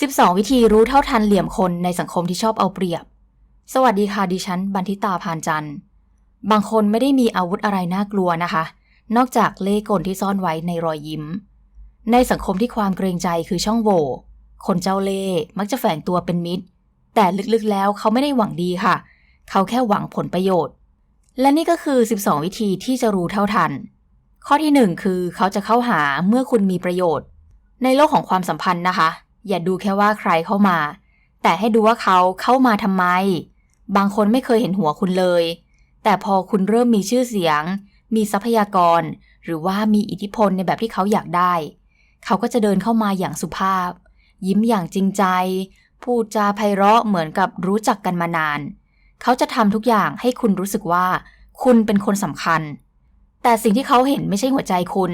12 วิธีรู้เท่าทันเหลี่ยมคนในสังคมที่ชอบเอาเปรียบ สวัสดีค่ะดิฉัน บันทิตาพานจันทร์ บางคนไม่ได้มีอาวุธอะไรน่ากลัวนะคะ นอกจากเล่กลที่ซ่อนไว้ในรอยยิ้ม ในสังคมที่ความเกรงใจคือช่องโหว่ คนเจ้าเล่มักจะแฝงตัวเป็นมิตร แต่ลึกๆแล้วเขาไม่ได้หวังดีค่ะ เขาแค่หวังผลประโยชน์ และนี่ก็คือ 12 วิธีที่จะรู้เท่าทัน ข้อที่ 1 คือ เขาจะเข้าหาเมื่อคุณมีประโยชน์ ในโลกของความสัมพันธ์นะคะ อย่าดูแค่ว่าใครเข้ามา แต่ให้ดูว่าเขาเข้ามาทำไม บางคนไม่เคยเห็นหัวคุณเลย แต่พอคุณเริ่มมีชื่อเสียง มีทรัพยากร หรือว่ามีอิทธิพลในแบบที่เขาอยากได้ เขาก็จะเดินเข้ามาอย่างสุภาพ ยิ้มอย่างจริงใจ พูดจาไพเราะเหมือนกับรู้จักกันมานาน เขาจะทำทุกอย่างให้คุณรู้สึกว่า คุณเป็นคนสำคัญ แต่สิ่งที่เขาเห็นไม่ใช่หัวใจคุณ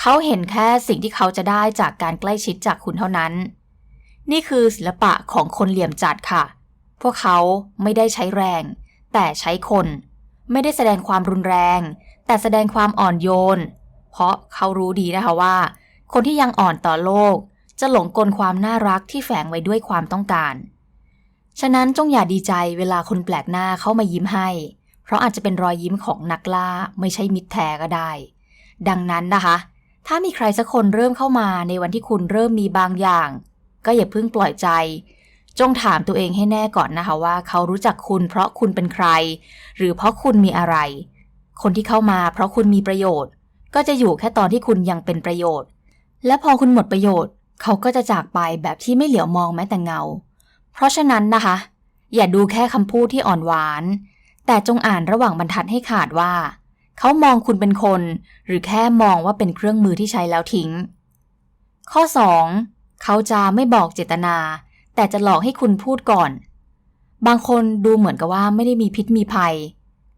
เขาเห็นแค่สิ่งที่เขาจะได้จากการใกล้ชิดจากคุณเท่านั้น นี่คือศิลปะของคนเหลี่ยมจัดค่ะ พวกเขาไม่ได้ใช้แรง แต่ใช้คน ไม่ได้แสดงความรุนแรง แต่แสดงความอ่อนโยน เพราะเขารู้ดีนะคะว่า คนที่ยังอ่อนต่อโลก จะหลงกลความน่ารักที่แฝงไว้ด้วยความต้องการ ฉะนั้นจงอย่าดีใจเวลาคนแปลกหน้าเข้ามายิ้มให้ เพราะอาจจะเป็นรอยยิ้มของนักล่าไม่ใช่มิตรแท้ก็ได้ ดังนั้นนะคะ ถ้ามีใครสักคนเริ่มเข้ามาในวันที่คุณเริ่มมีบางอย่าง ก็อย่าเพิ่งปล่อยใจ จงถามตัวเองให้แน่ก่อนนะคะว่า เขารู้จักคุณเพราะคุณเป็นใคร หรือเพราะคุณมีอะไร คนที่เข้ามาเพราะคุณมีประโยชน์ ก็จะอยู่แค่ตอนที่คุณยังเป็นประโยชน์ และพอคุณหมดประโยชน์ เขาก็จะจากไปแบบที่ไม่เหลียวมองแม้แต่เงา เพราะฉะนั้นนะคะ อย่าดูแค่คำพูดที่อ่อนหวาน แต่จงอ่านระหว่างบรรทัดให้ขาดว่า เขามองคุณเป็นคน หรือแค่มองว่าเป็นเครื่องมือที่ใช้แล้วทิ้ง ข้อ 2. เขาจะไม่บอกเจตนา แต่จะหลอกให้คุณพูดก่อน บางคนดูเหมือนกับว่าไม่ได้มีพิษมีภัย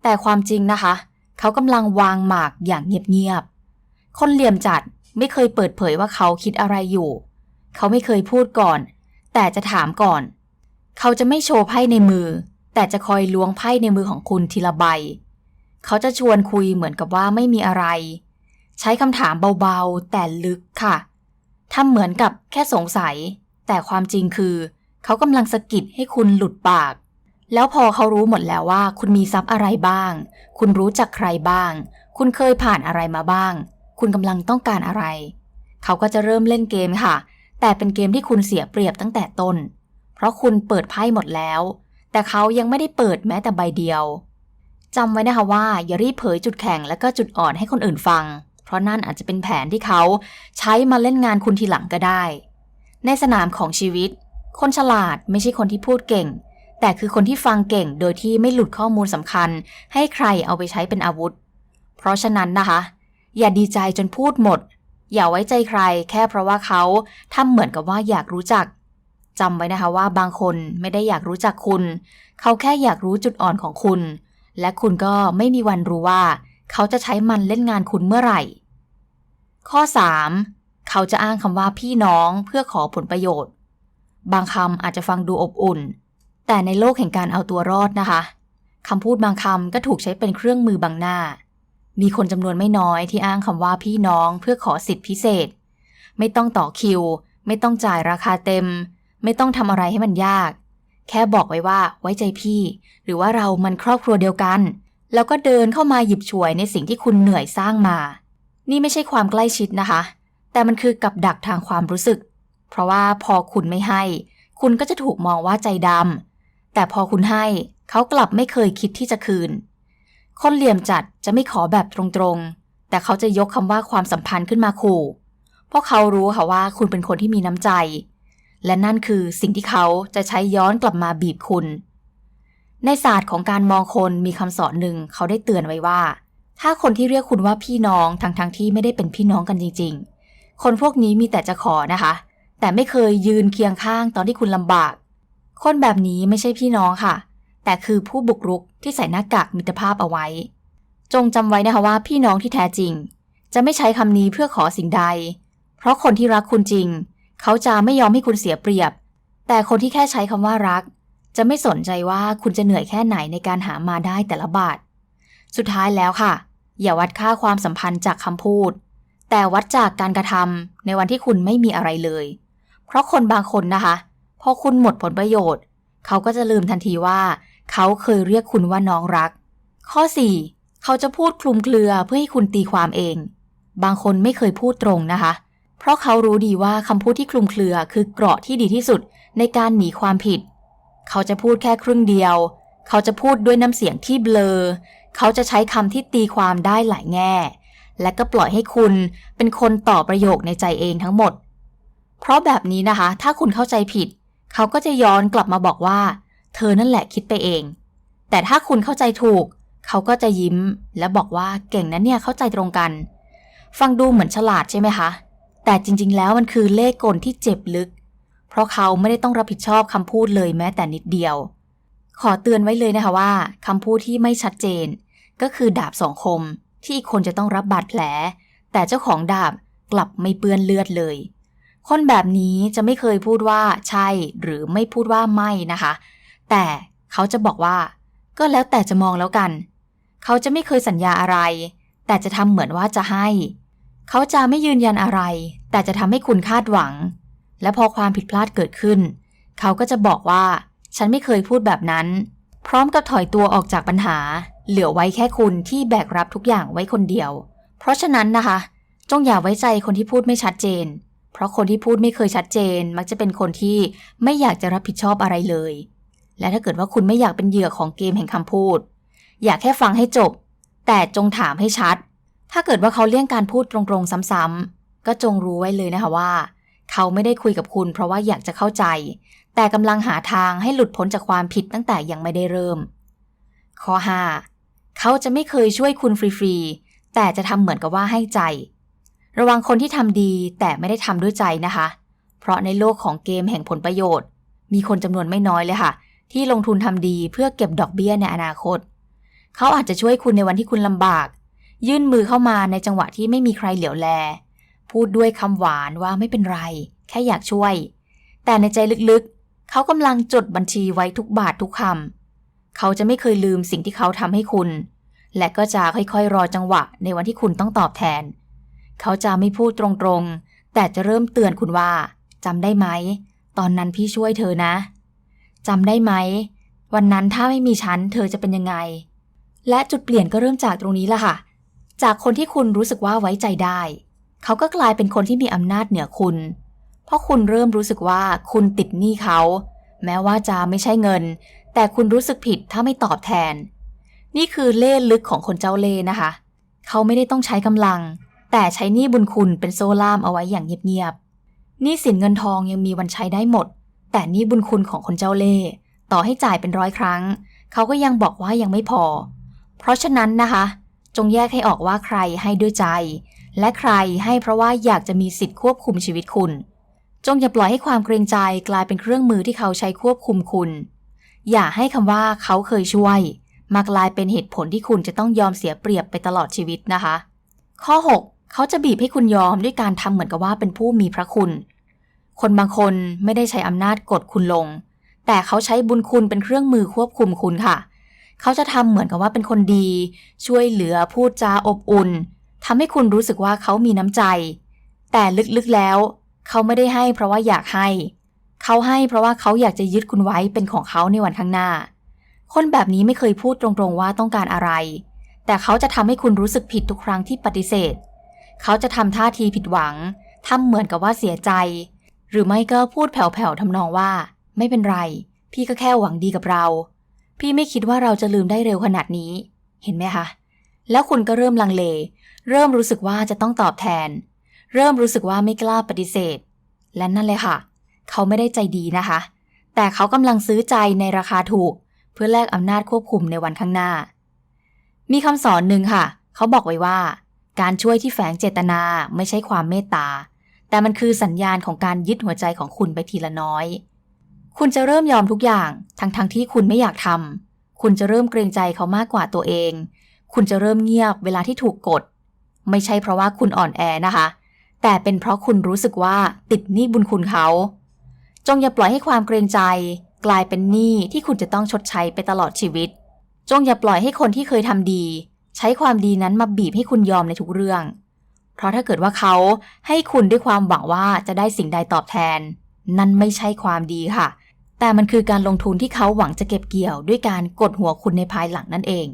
แต่ความจริงนะคะ เขากำลังวางหมากอย่างเงียบๆ คนเหลี่ยมจัดไม่เคยเปิดเผยว่าเขาคิดอะไรอยู่ เขาไม่เคยพูดก่อน แต่จะถามก่อน เขาจะไม่โชว์ไพ่ในมือ แต่จะคอยล้วงไพ่ในมือของคุณทีละใบ เขาจะชวนคุยเหมือนกับว่าไม่มีอะไร ใช้คำถามเบาๆ แต่ลึกค่ะ ทำเหมือนกับแค่สงสัย แต่ความจริงคือ เขากำลังสะกิดให้คุณหลุดปาก แล้วพอเขารู้หมดแล้วว่า คุณมีทรัพย์อะไรบ้าง คุณรู้จักใครบ้าง คุณเคยผ่านอะไรมาบ้าง คุณกำลังต้องการอะไร เขาก็จะเริ่มเล่นเกมค่ะ แต่เป็นเกมที่คุณเสียเปรียบตั้งแต่ต้น เพราะคุณเปิดไพ่หมดแล้ว แต่เขายังไม่ได้เปิดแม้แต่ใบเดียวจำไว้นะคะว่าอย่ารีบเผยจุดแข็งและก็จุดอ่อนให้คนอื่นฟัง ราะนั่นอาจจะเป็นแผนที่เขาใช้มาเล่นงานคุณทีหลังก็ได้ ในสนามของชีวิต คนฉลาดไม่ใช่คนที่พูดเก่ง แต่คือคนที่ฟังเก่งโดยที่ไม่หลุดข้อมูลสำคัญ ให้ใครเอาไปใช้เป็นอาวุธ เพราะฉะนั้นนะคะ อย่าดีใจจนพูดหมด อย่าไว้ใจใคร แค่เพราะว่าเขาทำเหมือนกับว่าอยากรู้จักจำไว้นะคะว่าบางคนไม่ได้อยากรู้จักคุณ เขาแค่อยากรู้จุดอ่อนของคุณ และคุณก็ไม่มีวันรู้ว่า เขาจะใช้มันเล่นงานคุณเมื่อไหร่ ข้อ 3. เขาจะอ้างคำว่าพี่น้องเพื่อขอผลประโยชน์ บางคำอาจจะฟังดูอบอุ่น แต่ในโลกแห่งการเอาตัวรอดนะคะคำพูดบางคำก็ถูกใช้เป็นเครื่องมือบังหน้า มีคนจำนวนไม่น้อยที่อ้างคำว่าพี่น้องเพื่อขอสิทธิพิเศษ ไม่ต้องต่อคิว ไม่ต้องจ่ายราคาเต็ม ไม่ต้องทำอะไรให้มันยาก แค่บอกไว้ว่าไว้ใจพี่ หรือว่าเรามันครอบครัวเดียวกัน แล้วก็เดินเข้ามาหยิบฉวยในสิ่งที่คุณเหนื่อยสร้างมา นี่ไม่ใช่ความใกล้ชิดนะคะ แต่มันคือกับดักทางความรู้สึก เพราะว่าพอคุณไม่ให้ คุณก็จะถูกมองว่าใจดำแต่พอคุณให้เขากลับไม่เคยคิดที่จะคืน คนเหลี่ยมจัดจะไม่ขอแบบตรงๆ แต่เขาจะยกคำว่าความสัมพันธ์ขึ้นมาขู่เพราะเขารู้ค่ะว่าคุณเป็นคนที่มีน้ำใจ และนั่นคือสิ่งที่เขาจะใช้ย้อนกลับมาบีบคุณ ในศาสตร์ของการมองคนมีคำสอนหนึ่งเขาได้เตือนไว้ว่า ถ้าคนที่เรียกคุณว่าพี่น้องทั้งๆทที่ไม่ได้เป็นพี่น้องกันจริง ๆ คนพวกนี้มีแต่จะขอนะคะ แต่ไม่เคยยืนเคียงข้างตอนที่คุณลำบาก คนแบบนี้ไม่ใช่พี่น้องค่ะ แต่คือผู้บุกรุกที่ใส่หน้ากากมิตรภาพเอาไว้ จงจำไว้นะคะว่าพี่น้องที่แท้จริง จะไม่ใช้คำนี้เพื่อขอสิ่งใด เพราะคนที่รักคุณจริง เขาจะไม่ยอมให้คุณเสียเปรียบ แต่คนที่แค่ใช้คำว่ารัก จะไม่สนใจว่าคุณจะเหนื่อยแค่ไหนในการหามาได้แต่ละบาท สุดท้ายแล้วค่ะ อย่าวัดค่าความสัมพันธ์จากคำพูด แต่วัดจากการกระทำในวันที่คุณไม่มีอะไรเลยเพเพราะคนบางคนนะคะ พอคุณหมดผลประโยชน์ เขาก็จะลืมทันทีว่า เขาเคยเรียกคุณว่าน้องรัก ข้อ 4 เขาจะพูดคลุมเครือเพื่อให้คุณตีความเอง บางคนไม่เคยพูดตรงนะคะ เพราะเขารู้ดีว่าคำพูดที่คลุมเครือคือเกราะที่ดีที่สุดในการหนีความผิด เขาจะพูดแค่ครึ่งเดียว เขาจะพูดด้วยน้ำเสียงที่เบลอ เขาจะใช้คำที่ตีความได้หลายแง่ และก็ปล่อยให้คุณเป็นคนต่อประโยคในใจเองทั้งหมด เพราะแบบนี้นะคะ ถ้าคุณเข้าใจผิด เขาก็จะย้อนกลับมาบอกว่า เธอนั่นแหละคิดไปเอง แต่ถ้าคุณเข้าใจถูก เขาก็จะยิ้ม และบอกว่าเก่งนะเนี่ยเข้าใจตรงกัน ฟังดูเหมือนฉลาดใช่ไหมคะ แต่จริง ๆ แล้วมันคือเล่กลที่เจ็บลึก เพราะเขาไม่ได้ต้องรับผิดชอบคำพูดเลยแม้แต่นิดเดียว ขอเตือนไว้เลยนะคะว่าคำพูดที่ไม่ชัดเจน ก็คือดาบสองคมที่อีกคนจะต้องรับบาดแผล แต่เจ้าของดาบกลับไม่เปื้อนเลือดเลย คนแบบนี้จะไม่เคยพูดว่าใช่ หรือไม่พูดว่าไม่นะคะ แต่เขาจะบอกว่า ก็แล้วแต่จะมองแล้วกัน เขาจะไม่เคยสัญญาอะไร แต่จะทำเหมือนว่าจะให้ เขาจะไม่ยืนยันอะไร แต่จะทำให้คุณคาดหวัง และพอความผิดพลาดเกิดขึ้น เขาก็จะบอกว่า ฉันไม่เคยพูดแบบนั้น พร้อมกับถอยตัวออกจากปัญหา เหลือไว้แค่คุณที่แบกรับทุกอย่างไว้คนเดียว เพราะฉะนั้นนะคะ จงอย่าไว้ใจคนที่พูดไม่ชัดเจน เพราะคนที่พูดไม่เคยชัดเจน มักจะเป็นคนที่ไม่อยากจะรับผิดชอบอะไรเลย และถ้าเกิดว่าคุณไม่อยากเป็นเหยื่อของเกมแห่งคำพูด อยากแค่ฟังให้จบ แต่จงถามให้ชัด ถ้าเกิดว่าเขาเลี่ยงการพูดตรงๆซ้ำๆก็จงรู้ไว้เลยนะคะว่า เขาไม่ได้คุยกับคุณ เพราะว่าอยากจะเข้าใจ แต่กำลังหาทางให้หลุดพ้นจากความผิดตั้งแต่ยังไม่ได้เริ่ม ข้อ 5. เขาจะไม่เคยช่วยคุณฟรีๆ แต่จะทำเหมือนกับว่าให้ใจ ระวังคนที่ทำดีแต่ไม่ได้ทำด้วยใจนะคะ เพราะในโลกของเกมแห่งผลประโยชน์ มีคนจำนวนไม่น้อยเลยค่ะ ที่ลงทุนทำดีเพื่อเก็บดอกเบี้ยในอนาคต เขาอาจจะช่วยคุณในวันที่คุณลำบาก ยื่นมือเข้ามาในจังหวะที่ไม่มีใครเหลียวแล พูดด้วยคำหวานว่าไม่เป็นไร แค่อยากช่วย แต่ในใจลึกๆ เขากำลังจดบัญชีไว้ทุกบาททุกคำเขาจะไม่เคยลืมสิ่งที่เขาทำให้คุณ และก็จะค่อยๆ รอจังหวะในวันที่คุณต้องตอบแทน เขาจะไม่พูดตรงๆ แต่จะเริ่มเตือนคุณว่าจำได้ไหม ตอนนั้นพี่ช่วยเธอนะจำได้ไหม วันนั้นถ้าไม่มีฉันเธอจะเป็นยังไง และจุดเปลี่ยนก็เริ่มจากตรงนี้ละค่ะ จากคนที่คุณรู้สึกว่าไว้ใจได้ เขาก็กลายเป็นคนที่มีอำนาจเหนือคุณเราะคุณเริ่มรู้สึกว่าคุณติดหนี้เขา แม้ว่าจะไม่ใช่เงิน แต่คุณรู้สึกผิดถ้าไม่ตอบแทน นี่คือเล่ห์ลึกของคนเจ้าเล่ห์นะคะ เขาไม่ได้ต้องใช้กำลัง แต่ใช้หนี้บุญคุณเป็นโซ่ล่ามเอาไว้อย่างเงียบๆหนี้สินเงินทองยังมีวันใช้ได้หมด แต่หนี้บุญคุณของคนเจ้าเล่ต่อให้จ่ายเป็นร้อยครั้ง เขาก็ยังบอกว่ายังไม่พอ เพราะฉะนั้นนะคะ จงแยกให้ออกว่าใครให้ด้วยใจ และใครให้เพราะว่าอยากจะมีสิทธิ์ควบคุมชีวิตคุณ จงอย่าปล่อยให้ความเกรงใจกลายเป็นเครื่องมือที่เขาใช้ควบคุมคุณ อย่าให้คำว่าเขาเคยช่วย มากลายเป็นเหตุผลที่คุณจะต้องยอมเสียเปรียบไปตลอดชีวิตนะคะ ข้อ 6 เขาจะบีบให้คุณยอมด้วยการทำเหมือนกับว่าเป็นผู้มีพระคุณ คนบางคนไม่ได้ใช้อำนาจกดคุณลง แต่เขาใช้บุญคุณเป็นเครื่องมือควบคุมคุณค่ะ เขาจะทำเหมือนกับว่าเป็นคนดี ช่วยเหลือพูดจาอบอุ่นทำให้คุณรู้สึกว่าเขามีน้ำใจ แต่ลึกๆแล้ว เขาไม่ได้ให้เพราะว่าอยากให้ เขาให้เพราะว่าเขาอยากจะยึดคุณไว้เป็นของเขาในวันข้างหน้า คนแบบนี้ไม่เคยพูดตรงๆว่าต้องการอะไร แต่เขาจะทำให้คุณรู้สึกผิดทุกครั้งที่ปฏิเสธ เขาจะทำท่าทีผิดหวังทำเหมือนกับว่าเสียใจ หรือไม่ก็พูดแผ่วๆทำนองว่า ไม่เป็นไร พี่ก็แค่หวังดีกับเรา พี่ไม่คิดว่าเราจะลืมได้เร็วขนาดนี้ เห็นไหมคะ แล้วคุณก็เริ่มลังเล เริ่มรู้สึกว่าจะต้องตอบแทน เริ่มรู้สึกว่าไม่กล้าปฏิเสธ และนั่นเลยค่ะ เขาไม่ได้ใจดีนะคะ แต่เขากำลังซื้อใจในราคาถูก เพื่อแลกอำนาจควบคุมในวันข้างหน้า มีคำสอนหนึ่งค่ะ เขาบอกไว้ว่า การช่วยที่แฝงเจตนาไม่ใช่ความเมตตา แต่มันคือสัญญาณของการยึดหัวใจของคุณไปทีละน้อย คุณจะเริ่มยอมทุกอย่าง ทั้งๆทที่คุณไม่อยากทำคุณจะเริ่มเกรงใจเขามากกว่าตัวเอง คุณจะเริ่มเงียบเวลาที่ถูกกด ไม่ใช่เพราะว่าคุณอ่อนแอนะคะ แต่เป็นเพราะคุณรู้สึกว่าติดหนี้บุญคุณเขา จงอย่าปล่อยให้ความเกรงใจ กลายเป็นหนี้ที่คุณจะต้องชดใช้ไปตลอดชีวิต จงอย่าปล่อยให้คนที่เคยทำดี ใช้ความดีนั้นมาบีบให้คุณยอมในทุกเรื่อง เพราะถ้าเกิดว่าเขาให้คุณด้วยความหวังว่าจะได้สิ่งใดตอบแทน นั่นไม่ใช่ความดีค่ะ แต่มันคือการลงทุนที่เขาหวังจะเก็บเกี่ยวด้วยการกดหัวคุณในภายหลังนั่นเอง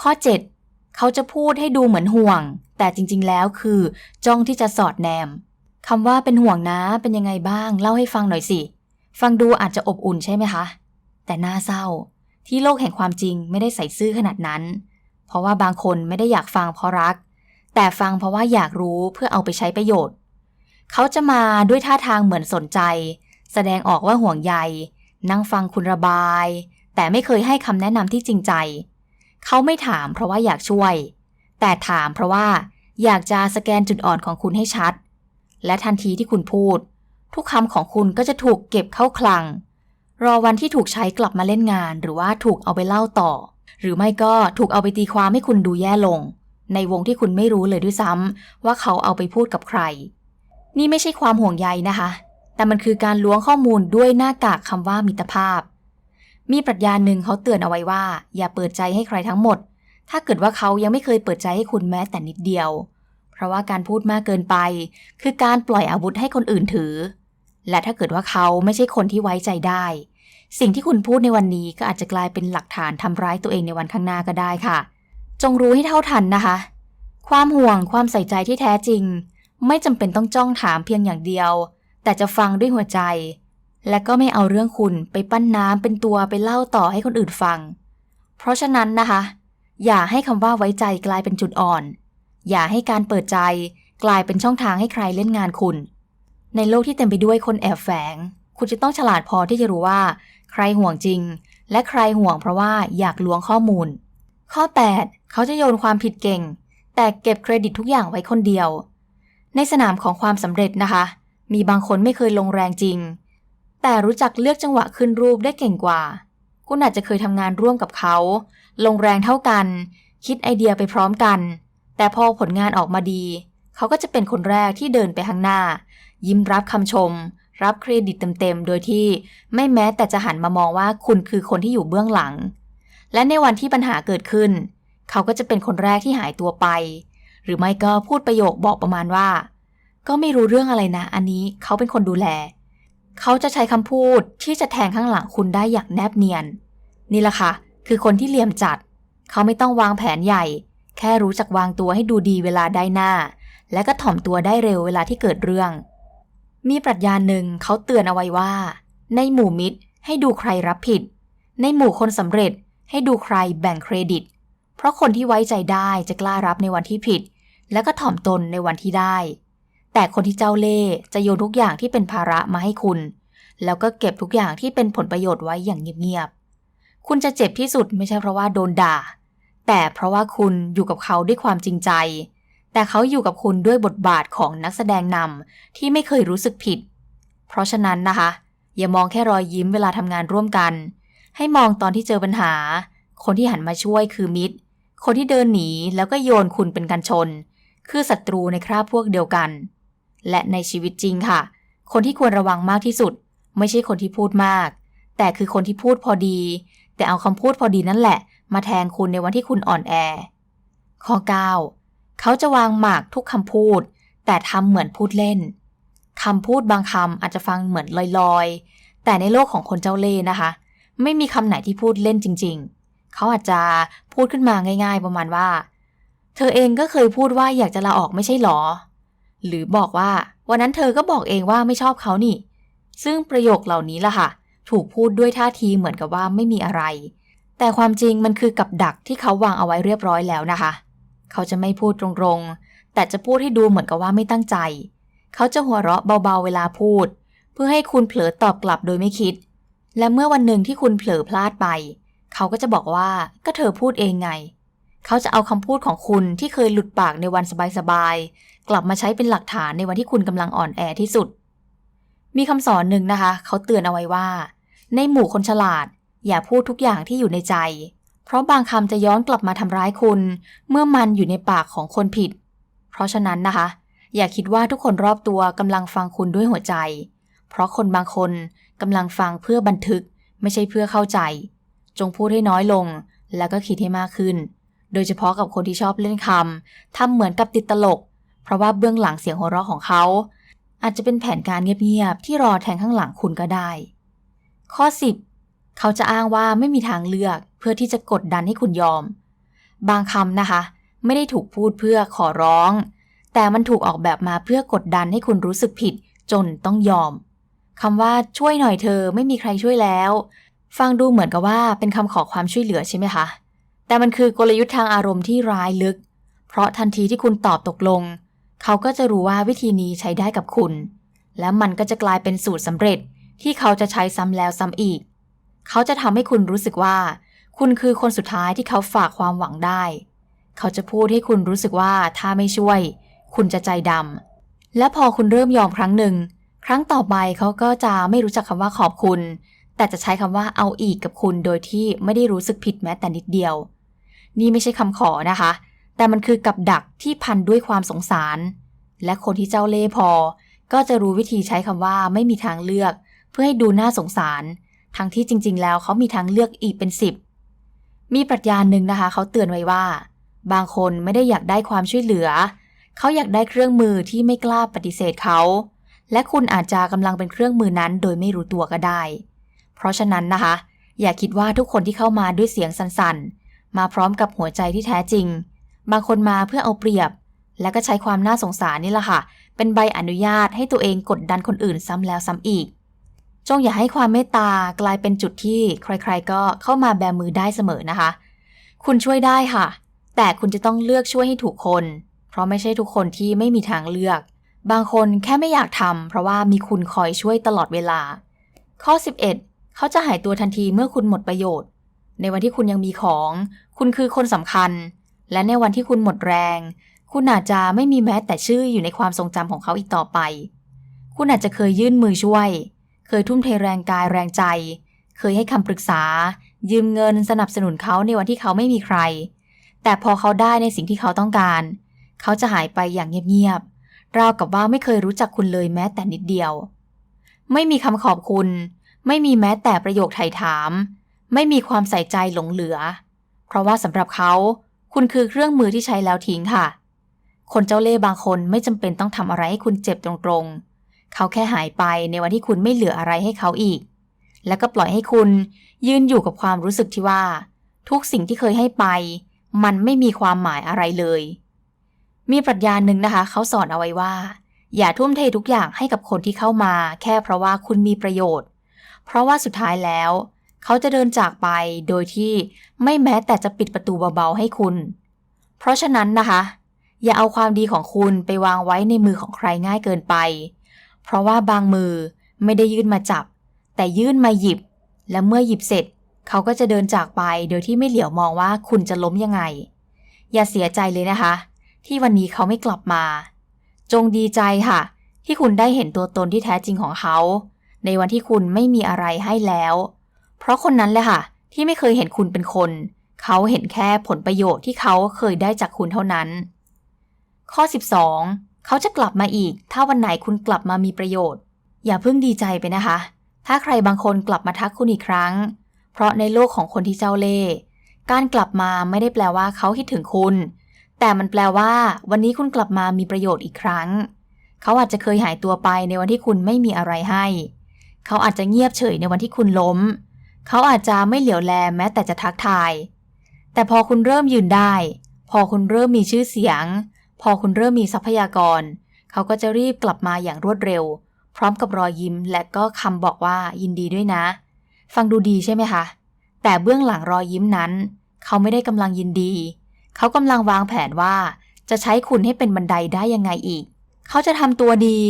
ข้อ 7 เขาจะพูดให้ดูเหมือนห่วง แต่จริง ๆ แล้วคือ จ้องที่จะสอดแนมคำว่าเป็นห่วงนะเป็นยังไงบ้าง เล่าให้ฟังหน่อยสิ ฟังดูอาจจะอบอุ่นใช่ไหมคะ แต่น่าเศร้า ที่โลกแห่งความจริงไม่ได้ใส่ซื่อขนาดนั้น เพราะว่าบางคนไม่ได้อยากฟังเพราะรัก แต่ฟังเพราะว่าอยากรู้เพื่อเอาไปใช้ประโยชน์ เขาจะมาด้วยท่าทางเหมือนสนใจ แสดงออกว่าห่วงใย นั่งฟังคุณระบาย แต่ไม่เคยให้คำแนะนำที่จริงใจ เขาไม่ถามเพราะว่าอยากช่วย แต่ถามเพราะว่าอยากจะสแกนจุดอ่อนของคุณให้ชัด และทันทีที่คุณพูด ทุกคำของคุณก็จะถูกเก็บเข้าคลัง รอวันที่ถูกใช้กลับมาเล่นงาน หรือว่าถูกเอาไปเล่าต่อ หรือไม่ก็ถูกเอาไปตีความให้คุณดูแย่ลง ในวงที่คุณไม่รู้เลยด้วยซ้ำว่าเขาเอาไปพูดกับใคร นี่ไม่ใช่ความห่วงใยนะคะ แต่มันคือการล้วงข้อมูลด้วยหน้ากากคำว่ามิตรภาพ มีปรัชญาหนึ่งเขาเตือนเอาไว้ว่า อย่าเปิดใจให้ใครทั้งหมด ถ้าเกิดว่าเขายังไม่เคยเปิดใจให้คุณแม้แต่นิดเดียว เพราะว่าการพูดมากเกินไป คือการปล่อยอาวุธให้คนอื่นถือ และถ้าเกิดว่าเขาไม่ใช่คนที่ไว้ใจได้ สิ่งที่คุณพูดในวันนี้ก็อาจจะกลายเป็นหลักฐานทำร้ายตัวเองในวันข้างหน้าก็ได้ค่ะ จงรู้ให้เท่าทันนะคะ ความห่วงความใส่ใจที่แท้จริง ไม่จำเป็นต้องจ้องถามเพียงอย่างเดียว แต่จะฟังด้วยหัวใจ และก็ไม่เอาเรื่องคุณไปปั้นน้ำเป็นตัวไปเล่าต่อให้คนอื่นฟัง เพราะฉะนั้นนะคะ อย่าให้คำว่าไว้ใจกลายเป็นจุดอ่อน อย่าให้การเปิดใจกลายเป็นช่องทางให้ใครเล่นงานคุณ ในโลกที่เต็มไปด้วยคนแอบแฝง คุณจะต้องฉลาดพอที่จะรู้ว่า ใครห่วงจริง และใครห่วงเพราะว่าอยากลวงข้อมูล ข้อ 8 เขาจะโยนความผิดเก่ง แต่เก็บเครดิตทุกอย่างไว้คนเดียว ในสนามของความสำเร็จนะคะ มีบางคนไม่เคยลงแรงจริง แต่รู้จักเลือกจังหวะขึ้นรูปได้เก่งกว่า คุณอาจจะเคยทำงานร่วมกับเขา ลงแรงเท่ากัน คิดไอเดียไปพร้อมกัน แต่พอผลงานออกมาดี เขาก็จะเป็นคนแรกที่เดินไปข้างหน้า ยิ้มรับคำชม รับเครดิตเต็มๆ โดยที่ไม่แม้แต่จะหันมามองว่าคุณคือคนที่อยู่เบื้องหลัง และในวันที่ปัญหาเกิดขึ้น เขาก็จะเป็นคนแรกที่หายตัวไป หรือไม่ก็พูดประโยคบอกประมาณว่า ก็ไม่รู้เรื่องอะไรนะ อันนี้เขาเป็นคนดูแล เขาจะใช้คำพูดที่จะแทงข้างหลังคุณได้อย่างแนบเนียน นี่แหละค่ะ คือคนที่เหลี่ยมจัด เขาไม่ต้องวางแผนใหญ่ แค่รู้จักวางตัวให้ดูดีเวลาได้หน้า และก็ถ่อมตัวได้เร็วเวลาที่เกิดเรื่อง มีปรัชญาหนึ่งเขาเตือนเอาไว้ว่า ในหมู่มิตรให้ดูใครรับผิด ในหมู่คนสำเร็จให้ดูใครแบ่งเครดิต เพราะคนที่ไว้ใจได้จะกล้ารับในวันที่ผิด และก็ถ่อมตนในวันที่ได้ แต่คนที่เจ้าเล่จะโยนทุกอย่างที่เป็นภาระมาให้คุณ แล้วก็เก็บทุกอย่างที่เป็นผลประโยชน์ไว้อย่างเงียบๆ คุณจะเจ็บที่สุดไม่ใช่เพราะว่าโดนด่า แต่เพราะว่าคุณอยู่กับเขาด้วยความจริงใจ แต่เขาอยู่กับคุณด้วยบทบาทของนักแสดงนำที่ไม่เคยรู้สึกผิด เพราะฉะนั้นนะคะ อย่ามองแค่รอยยิ้มเวลาทำงานร่วมกัน ให้มองตอนที่เจอปัญหา คนที่หันมาช่วยคือมิตร คนที่เดินหนีแล้วก็โยนคุณเป็นกันชน คือศัตรูในคราบพวกเดียวกัน และในชีวิตจริงค่ะ คนที่ควรระวังมากที่สุด ไม่ใช่คนที่พูดมาก แต่คือคนที่พูดพอดี แต่เอาคำพูดพอดีนั่นแหละ มาแทนคุณในวันที่คุณอ่อนแอ ข้อ 9 เขาจะวางหมากทุกคำพูด แต่ทำเหมือนพูดเล่นคำพูดบางคำอาจจะฟังเหมือนลอยๆ แต่ในโลกของคนเจ้าเล่ห์นะคะ ไม่มีคำไหนที่พูดเล่นจริง ๆ เขาอาจจะพูดขึ้นมาง่าย ๆ ประมาณว่า เธอเองก็เคยพูดว่าอยากจะลาออกไม่ใช่หรอ หรือบอกว่าวันนั้นเธอก็บอกเองว่าไม่ชอบเขานี่ ซึ่งประโยคเหล่านี้ล่ะค่ะ ถูกพูดด้วยท่าทีเหมือนกับว่าไม่มีอะไร แต่ความจริงมันคือกับดักที่เขาวางเอาไว้เรียบร้อยแล้วนะคะ เขาจะไม่พูดตรงๆ แต่จะพูดให้ดูเหมือนกับว่าไม่ตั้งใจ เขาจะหัวเราะเบาๆ เวลาพูด เพื่อให้คุณเผลอตอบกลับโดยไม่คิด และเมื่อวันหนึ่งที่คุณเผลอพลาดไป เขาก็จะบอกว่าก็เธอพูดเองไง เขาจะเอาคำพูดของคุณที่เคยหลุดปากในวันสบายๆ กลับมาใช้เป็นหลักฐานในวันที่คุณกำลังอ่อนแอที่สุด มีคำสอนหนึ่งนะคะ เขาเตือนเอาไว้ว่า ในหมู่คนฉลาด อย่าพูดทุกอย่างที่อยู่ในใจ เพราะบางคำจะย้อนกลับมาทำร้ายคุณ เมื่อมันอยู่ในปากของคนผิด เพราะฉะนั้นนะคะ อย่าคิดว่าทุกคนรอบตัวกำลังฟังคุณด้วยหัวใจ เพราะคนบางคนกำลังฟังเพื่อบันทึก ไม่ใช่เพื่อเข้าใจ จงพูดให้น้อยลง แล้วก็คิดให้มากขึ้น โดยเฉพาะกับคนที่ชอบเล่นคำทำเหมือนกับติดตลก เพราะว่าเบื้องหลังเสียงหัวเราะของเขา อาจจะเป็นแผนการเงียบๆที่รอแทงข้างหลังคุณก็ได้ ข้อ 10 เขาจะอ้างว่าไม่มีทางเลือกเพื่อที่จะกดดันให้คุณยอม บางคำนะคะ ไม่ได้ถูกพูดเพื่อขอร้อง แต่มันถูกออกแบบมาเพื่อกดดันให้คุณรู้สึกผิด จนต้องยอมคำว่าช่วยหน่อยเธอไม่มีใครช่วยแล้ว ฟังดูเหมือนกับว่าเป็นคำขอความช่วยเหลือใช่ไหมคะแต่มันคือกลยุทธ์ทางอารมณ์ที่ร้ายลึก เพราะทันทีที่คุณตอบตกลง เขาก็จะรู้ว่าวิธีนี้ใช้ได้กับคุณ และมันก็จะกลายเป็นสูตรสำเร็จที่เขาจะใช้ซ้ำแล้วซ้ำอีก เขาจะทำให้คุณรู้สึกว่า คุณคือคนสุดท้ายที่เขาฝากความหวังได้ เขาจะพูดให้คุณรู้สึกว่าถ้าไม่ช่วย คุณจะใจดำและพอคุณเริ่มยอมครั้งหนึ่ง ครั้งต่อไปเขาก็จะไม่รู้จักคำว่าขอบคุณ แต่จะใช้คำว่าเอาอีกกับคุณโดยที่ไม่ได้รู้สึกผิดแม้แต่นิดเดียว นี่ไม่ใช่คำขอนะคะ แต่มันคือกับดักที่พันด้วยความสงสาร และคนที่เจ้าเล่ห์พอ ก็จะรู้วิธีใช้คำว่าไม่มีทางเลือก เพื่อให้ดูน่าสงสาร ทั้งที่จริง ๆ แล้วเขามีทางเลือกอีกเป็นสิบมีปรัชญาหนึ่งนะคะเขาเตือนไว้ว่า บางคนไม่ได้อยากได้ความช่วยเหลือ เขาอยากได้เครื่องมือที่ไม่กล้าปฏิเสธเขา และคุณอาจจะกำลังเป็นเครื่องมือนั้นโดยไม่รู้ตัวก็ได้ เพราะฉะนั้นนะคะ อย่าคิดว่าทุกคนที่เข้ามาด้วยเสียงสั่นๆ มาพร้อมกับหัวใจที่แท้จริง บางคนมาเพื่อเอาเปรียบ และก็ใช้ความน่าสงสารนี่แหละค่ะ เป็นใบอนุญาตให้ตัวเองกดดันคนอื่นซ้ำแล้วซ้ำอีก จงอย่าให้ความเมตตากลายเป็นจุดที่ใครๆ ก็เข้ามาแบมือได้เสมอนะคะ คุณช่วยได้ค่ะ แต่คุณจะต้องเลือกช่วยให้ถูกคน เพราะไม่ใช่ทุกคนที่ไม่มีทางเลือก บางคนแค่ไม่อยากทำเพราะว่ามีคุณคอยช่วยตลอดเวลา ข้อ 11 เขาจะหายตัวทันทีเมื่อคุณหมดประโยชน์ ในวันที่คุณยังมีของ คุณคือคนสำคัญ และในวันที่คุณหมดแรง คุณอาจจะไม่มีแม้แต่ชื่ออยู่ในความทรงจำของเขาอีกต่อไป คุณอาจจะเคยยื่นมือช่วย เคยทุ่มเทแรงกายแรงใจ เคยให้คำปรึกษา ยืมเงินสนับสนุนเขาในวันที่เขาไม่มีใคร แต่พอเขาได้ในสิ่งที่เขาต้องการ เขาจะหายไปอย่างเงียบๆราวกับว่าไม่เคยรู้จักคุณเลยแม้แต่นิดเดียว ไม่มีคำขอบคุณ ไม่มีแม้แต่ประโยคไถ่ถาม ไม่มีความใส่ใจหลงเหลือ เพราะว่าสำหรับเขา คุณคือเครื่องมือที่ใช้แล้วทิ้งค่ะ คนเจ้าเล่ห์บางคนไม่จำเป็นต้องทำอะไรให้คุณเจ็บตรงๆ เขาแค่หายไปในวันที่คุณไม่เหลืออะไรให้เขาอีก แล้วก็ปล่อยให้คุณยืนอยู่กับความรู้สึกที่ว่า ทุกสิ่งที่เคยให้ไป มันไม่มีความหมายอะไรเลย มีปรัชญาหนึ่งนะคะ เขาสอนเอาไว้ว่า อย่าทุ่มเททุกอย่างให้กับคนที่เข้ามา แค่เพราะว่าคุณมีประโยชน์ เพราะว่าสุดท้ายแล้ว เขาจะเดินจากไปโดยที่ไม่แม้แต่จะปิดประตูเบาๆให้คุณ เพราะฉะนั้นนะคะ อย่าเอาความดีของคุณไปวางไว้ในมือของใครง่ายเกินไป เพราะว่าบางมือไม่ได้ยื่นมาจับ แต่ยื่นมาหยิบ และเมื่อหยิบเสร็จ เขาก็จะเดินจากไปโดยที่ไม่เหลียวมองว่าคุณจะล้มยังไง อย่าเสียใจเลยนะคะ ที่วันนี้เขาไม่กลับมา จงดีใจค่ะ ที่คุณได้เห็นตัวตนที่แท้จริงของเขา ในวันที่คุณไม่มีอะไรให้แล้ว ราะคนนั้นแหละค่ะ ที่ไม่เคยเห็นคุณเป็นคน เขาเห็นแค่ผลประโยชน์ที่เขาเคยได้จากคุณเท่านั้น ข้อ 12 เขาจะกลับมาอีก ถ้าวันไหนคุณกลับมามีประโยชน์ อย่าเพิ่งดีใจไปนะคะ ถ้าใครบางคนกลับมาทักคุณอีกครั้ง เพราะในโลกของคนที่เจ้าเล่ห์การกลับมาไม่ได้แปลว่าเขาคิดถึงคุณ แต่มันแปลว่า วันนี้คุณกลับมามีประโยชน์อีกครั้ง เขาอาจจะเคยหายตัวไปในวันที่คุณไม่มีอะไรให้ เขาอาจจะเงียบเฉยในวันที่คุณล้ม เขาอาจจะไม่เหลียวแลแม้แต่จะทักทาย แต่พอคุณเริ่มยืนได้ พอคุณเริ่มมีชื่อเสียง พอคุณเริ่มมีทรัพยากร เขาก็จะรีบกลับมาอย่างรวดเร็ว พร้อมกับรอยยิ้ม และก็คำบอกว่ายินดีด้วยนะ ฟังดูดีใช่ไหมคะ แต่เบื้องหลังรอยยิ้มนั้น เขาไม่ได้กำลังยินดี เขากำลังวางแผนว่า จะใช้คุณให้เป็นบันไดได้ยังไงอีก เขาจะทำตัวดี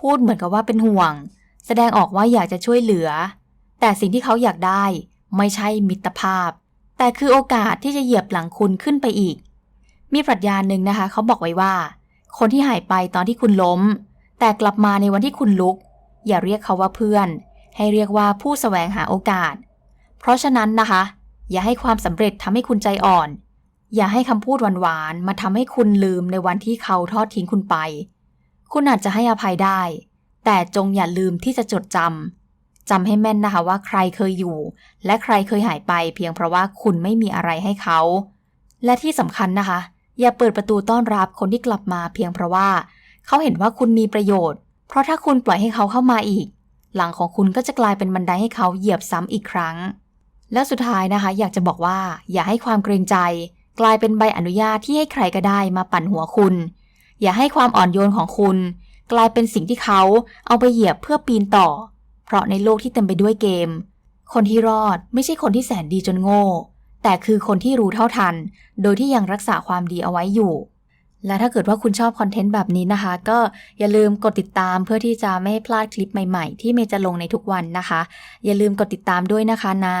พูดเหมือนกับว่าเป็นห่วง แสดงออกว่าอยากจะช่วยเหลือ แต่สิ่งที่เขาอยากได้ไม่ใช่มิตรภาพ แต่คือโอกาสที่จะเหยียบหลังคุณขึ้นไปอีก มีปรัชญาหนึ่งนะคะ เขาบอกไว้ว่า คนที่หายไปตอนที่คุณล้ม แต่กลับมาในวันที่คุณลุก อย่าเรียกเขาว่าเพื่อน ให้เรียกว่าผู้สแสวงหาโอกาส เพราะฉะนั้นนะคะ อย่าให้ความสำเร็จทำให้คุณใจอ่อน อย่าให้คำพูดหวานๆมาทำให้คุณลืมในวันที่เขาทอดทิ้งคุณไป คุณอาจจะให้อภัยได้ แต่จงอย่าลืมที่จะจดจำ จำให้แม่นนะคะว่าใครเคยอยู่ และใครเคยหายไป เพียงเพราะว่าคุณไม่มีอะไรให้เขา และที่สำคัญนะคะ อย่าเปิดประตูต้อนรับคนที่กลับมาเพียงเพราะว่า เขาเห็นว่าคุณมีประโยชน์ เพราะถ้าคุณปล่อยให้เขาเข้ามาอีก หลังของคุณก็จะกลายเป็นบันไดให้เขาเหยียบซ้ำอีกครั้ง และสุดท้ายนะคะ อยากจะบอกว่า อย่าให้ความเกรงใจ กลายเป็นใบอนุญาตที่ให้ใครก็ได้มาปั่นหัวคุณ อย่าให้ความอ่อนโยนของคุณ กลายเป็นสิ่งที่เขาเอาไปเหยียบเพื่อปีนต่อ เพราะในโลกที่เต็มไปด้วยเกม คนที่รอดไม่ใช่คนที่แสนดีจนโง่ แต่คือคนที่รู้เท่าทัน โดยที่ยังรักษาความดีเอาไว้อยู่ และถ้าเกิดว่าคุณชอบคอนเทนต์แบบนี้นะคะ ก็อย่าลืมกดติดตามเพื่อที่จะไม่พลาดคลิปใหม่ๆ ที่เมย์จะลงในทุกวันนะคะ อย่าลืมกดติดตามด้วยนะคะนะ